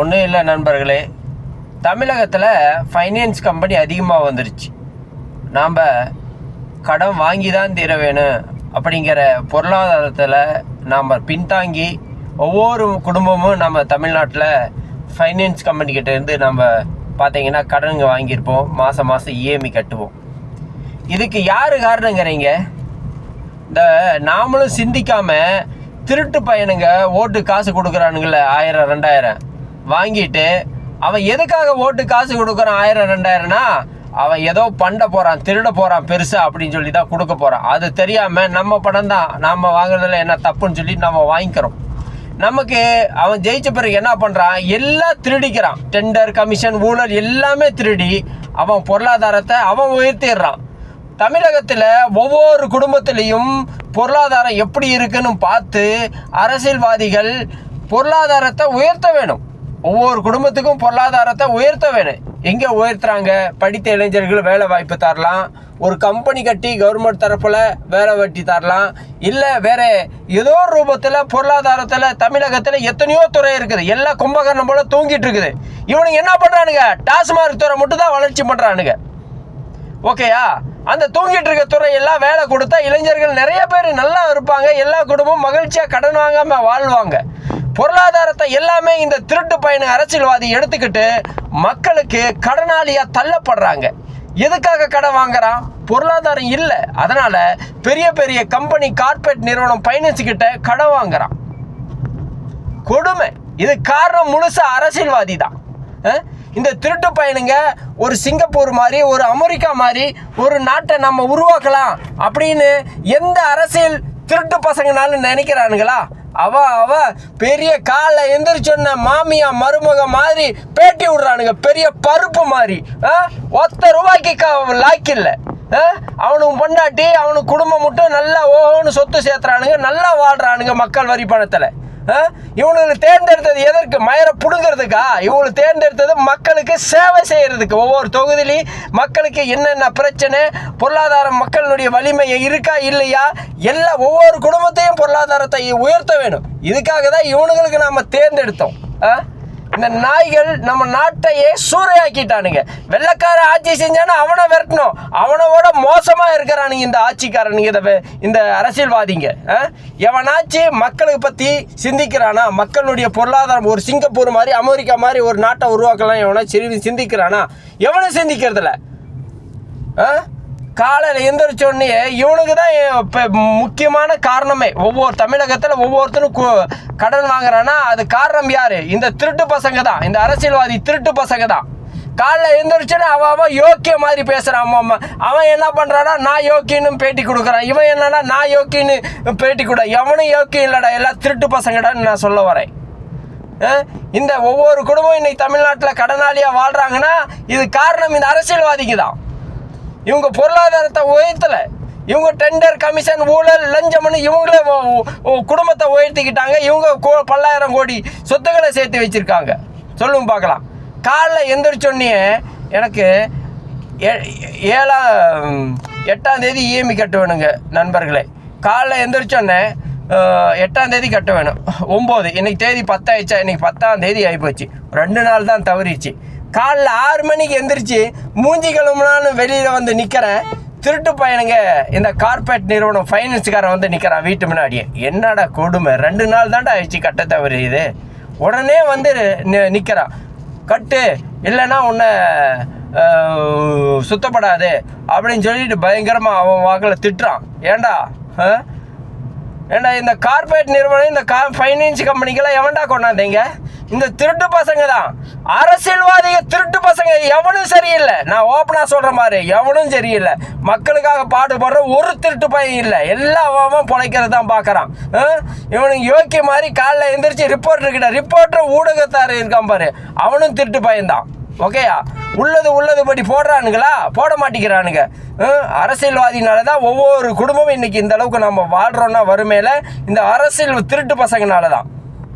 ஒன்றும் இல்லை நண்பர்களே. தமிழகத்தில் ஃபைனான்ஸ் கம்பெனி அதிகமாக வந்துருச்சு. நாம் கடன் வாங்கி தான் தீர வேணும் அப்படிங்கிற பொருளாதாரத்தில் நாம் பின்தாங்கி ஒவ்வொரு குடும்பமும் நம்ம தமிழ்நாட்டில் ஃபைனான்ஸ் கம்பெனிக்கிட்டேருந்து நம்ம பார்த்தீங்கன்னா கடனுங்க வாங்கியிருப்போம். மாதம் மாதம் இஎம்ஐ கட்டுவோம். இதுக்கு யார் காரணங்கிறீங்க? இந்த நாமளும் சிந்திக்காமல் திருட்டு பையனுங்க ஓட்டு காசு கொடுக்குறானுங்கள ஆயிரம் ரெண்டாயிரம். வாங்கிட்டு அவன் எதுக்காக ஓட்டு காசு கொடுக்குறான்? ஆயிரம் ரெண்டாயிரம்னா அவன் ஏதோ பண்ண போகிறான் திருட போகிறான் பெருசாக அப்படின்னு சொல்லி தான் கொடுக்க போகிறான் அது தெரியாமல் நம்ம பணம் தான் நாம் வாங்குறதுல என்ன தப்புன்னு சொல்லி நம்ம வாங்கிக்கிறோம். நமக்கு அவன் ஜெயிச்ச பிறகு என்ன பண்ணுறான் எல்லாம் திருடிக்கிறான். டெண்டர் கமிஷன் ஊழல் எல்லாமே திருடி அவன் பொருளாதாரத்தை அவன் உயர்த்திடுறான். தமிழகத்தில் ஒவ்வொரு குடும்பத்திலையும் பொருளாதாரம் எப்படி இருக்குன்னு பார்த்து அரசியல்வாதிகள் பொருளாதாரத்தை உயர்த்த வேணும். ஒவ்வொரு குடும்பத்துக்கும் பொருளாதாரத்தை உயர்த்த வேணும். எங்கே உயர்த்துறாங்க? படித்த இளைஞர்கள் வேலை வாய்ப்பு தரலாம். ஒரு கம்பெனி கட்டி கவர்மெண்ட் தரப்பில் வேலை வெட்டி தரலாம். இல்லை வேற ஏதோ ரூபத்தில் பொருளாதாரத்தில் தமிழகத்தில் எத்தனையோ துறை இருக்குது. எல்லாம் கும்பகர்ணம் போல தூங்கிட்டு இருக்குது. இவனுங்க என்ன பண்ணுறானுங்க டாஸ்மார்க் துறை மட்டும் தான் வளர்ச்சி பண்ணுறானுங்க ஓகேயா அந்த தூங்கிட்டு இருக்க துறையெல்லாம் வேலை கொடுத்தா இளைஞர்கள் நிறைய பேர் நல்லா இருப்பாங்க. எல்லா குடும்பமும் மகிழ்ச்சியாக கடன் வாங்காமல் வாழ்வாங்க. பொருளாதாரத்தை எல்லாமே இந்த திருட்டு பயண அரசியல்வாதி எடுத்துக்கிட்டு மக்களுக்கு கடனாளியாக தள்ளப்படுறாங்க. எதுக்காக கடன் வாங்குறான் பொருளாதாரம் இல்லை. அதனால பெரிய பெரிய கம்பெனி கார்பரேட் நிறுவனம் பயணிச்சுக்கிட்ட கடன் வாங்குறான் கொடுமை. இது காரணம் முழுசா அரசியல்வாதி தான். இந்த திருட்டு பயணங்க ஒரு சிங்கப்பூர் மாதிரி ஒரு அமெரிக்கா மாதிரி ஒரு நாட்டை நம்ம உருவாக்கலாம் அப்படின்னு எந்த அரசியல் திருட்டு பசங்கனாலும் நினைக்கிறானுங்களா? அவ அவ பெரிய காலில் எந்திரிச்சொன்ன மாமியா மருமக மாதிரி பேட்டி விடுறானுங்க. பெரிய பருப்பு மாதிரி. ஆ? ஒத்த ரூபாய்க்கு க- லாய்க்கில்ல ஆ? அவனுக்கு பொண்டாட்டி அவனுக்கு குடும்பம் மட்டும் நல்லா ஓஹோன்னு சொத்து சேர்த்துறானுங்க. நல்லா வாழ்றானுங்க மக்கள் வரி பணத்தில் இவனுக்கு தேர்ந்தெடுத்தது எதற்கு? மயரை புடுங்கிறதுக்கா? இவங்களை தேர்ந்தெடுத்தது மக்களுக்கு சேவை செய்யறதுக்கு. ஒவ்வொரு தொகுதியிலையும் மக்களுக்கு என்னென்ன பிரச்சனை பொருளாதாரம் மக்களுடைய வலிமை இருக்கா இல்லையா? எல்லா ஒவ்வொரு குடும்பத்தையும் பொருளாதாரத்தை உயர்த்த வேணும் இதுக்காக தான் இவனுங்களுக்கு நாம் தேர்ந்தெடுத்தோம். ஆ? இந்த நாய்கள் நம்ம நாட்டையே சூறையாக்கிட்டானுங்க. வெள்ளக்கார ஆட்சி செஞ்சானா அவனை விரட்டணும். அவனோட மோசமாக இருக்கிறானுங்க இந்த ஆட்சிக்காரனுங்க இந்த இந்த அரசியல்வாதிங்க. ஆ? எவனாச்சு மக்களுக்கு பற்றி சிந்திக்கிறானா மக்களுடைய பொருளாதாரம் ஒரு சிங்கப்பூர் மாதிரி அமெரிக்கா மாதிரி ஒரு நாட்டை உருவாக்கலாம் எவனா சரி சிந்திக்கிறானா? எவனும் சிந்திக்கிறதில்ல. ஆ? காலையில் எந்திரிச்சோடனே இவனுக்கு தான் இப்போ முக்கியமான காரணமே. ஒவ்வொரு தமிழகத்தில் ஒவ்வொருத்தரும் கடன் வாங்குறான்னா அது காரணம் யார்? இந்த திருட்டு பசங்க தான் இந்த அரசியல்வாதி திருட்டு பசங்க தான் காலைல எழுந்திரிச்சோன்னே அவன் அவன் யோக்கிய மாதிரி பேசுகிறான் அம்மா அம்மா அவன் என்ன பண்ணுறான்னா நான் யோக்கியன்னு பேட்டி கொடுக்குறான். இவன் என்னன்னா நான் யோக்கியன்னு பேட்டி கொடு எவனும் யோக்கியம் இல்லைடா எல்லாம் திருட்டு பசங்கடான்னு நான் சொல்ல வரேன். இந்த ஒவ்வொரு குடும்பம் இன்னைக்கு தமிழ்நாட்டில் கடனாளியாக வாழ்கிறாங்கன்னா இது காரணம் இந்த அரசியல்வாதிக்கு தான் இவங்க பொருளாதாரத்தை உயர்த்தலை. இவங்க டெண்டர் கமிஷன் ஊழல் லஞ்சம்னு இவங்களே குடும்பத்தை உயர்த்திக்கிட்டாங்க. இவங்க கோ- பல்லாயிரம் கோடி சொத்துக்களை சேர்த்து வச்சுருக்காங்க. சொல்லுங்க பார்க்கலாம். காலைல எந்திரிச்சோடனே எனக்கு ஏழாம் எட்டாம் தேதி இஎம்ஐ கட்ட வேணுங்க நண்பர்களே. காலைல எந்திரிச்சோடனே எட்டாம் தேதி கட்ட வேணும். ஒம்பது இன்னைக்கு தேதி பத்தாயிடுச்சா? இன்னைக்கு பத்தாம் தேதி ஆகிப்போச்சு ரெண்டு நாள் தான் தவறிச்சு காலைல ஆறு மணிக்கு எந்திரிச்சு மூஞ்சி கிளம்புனான்னு வெளியில் வந்து நிற்கிறேன் திருட்டு பையனுங்க இந்த கார்பரேட் நிறுவனம் ஃபைனான்ஸுக்காரன் வந்து நிற்கிறான் வீட்டு முன்னாடியே. என்னடா கொடுமை? ரெண்டு நாள் தான்டா ஆயிடுச்சு கட்ட தவறியுது உடனே வந்து நிற்கிறான் கட்டு இல்லைன்னா உன்னை சுத்தப்படாது அப்படின்னு சொல்லிட்டு பயங்கரமாக அவன் வாக்கில் திட்டுறான். ஏன்டா ஏண்டா ஏன்டா இந்த கார்பரேட் நிறுவனம் இந்த கா ஃபைனான்ஸ் கம்பெனிக்கெல்லாம் எவன்டா கொண்டாந்தீங்க? இந்த திருட்டு பசங்க தான் அரசியல்வாதிக திருட்டு பசங்க எவனும் சரியில்லை. நான் ஓப்பனாக சொல்கிற மாதிரி எவனும் சரியில்லை. மக்களுக்காக பாடுபடுற ஒரு திருட்டு பையன் இல்லை. எல்லாம் அவன் பிழைக்கிறது தான் பார்க்குறான் இவனுக்கு யோக்கிய மாதிரி காலைல எந்திரிச்சு ரிப்போர்ட்டர் கிட்ட ரிப்போர்ட்டர் ஊடகத்தார் இருக்கான் பாரு. அவனும் திருட்டு பையன்தான். ஓகேயா? உள்ளது உள்ளதுபடி போடுறானுங்களா? போட மாட்டேங்கிறானுங்க. அரசியல்வாதினால தான் ஒவ்வொரு குடும்பமும் இன்னைக்கு இந்த அளவுக்கு நம்ம வாழ்கிறோன்னா வறுமையில் இந்த அரசியல் திருட்டு பசங்கனால தான்